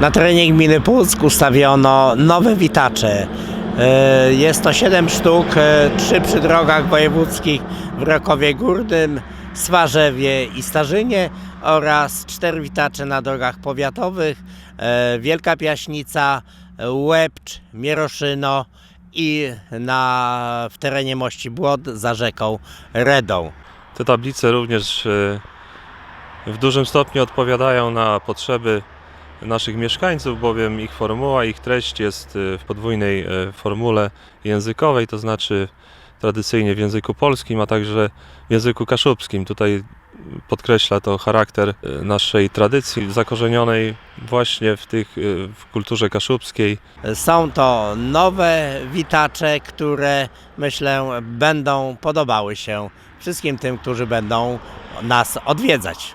Na terenie gminy Puck ustawiono nowe witacze. E, Jest to 7 sztuk, 3 przy drogach wojewódzkich w Rokowie Górnym, Swarzewie i Starzynie oraz 4 witacze na drogach powiatowych e, Wielka Piaśnica, Łebcz, Mieroszyno i na, w terenie Mości Błot za rzeką Redą. Te tablice również e, w dużym stopniu odpowiadają na potrzeby naszych mieszkańców, bowiem ich formuła, ich treść jest e, w podwójnej e, formule językowej, to znaczy tradycyjnie w języku polskim, a także w języku kaszubskim. Tutaj podkreśla to charakter e, naszej tradycji zakorzenionej właśnie w, tych, w kulturze kaszubskiej. Są to nowe witacze, które myślę będą podobały się wszystkim tym, którzy będą nas odwiedzać.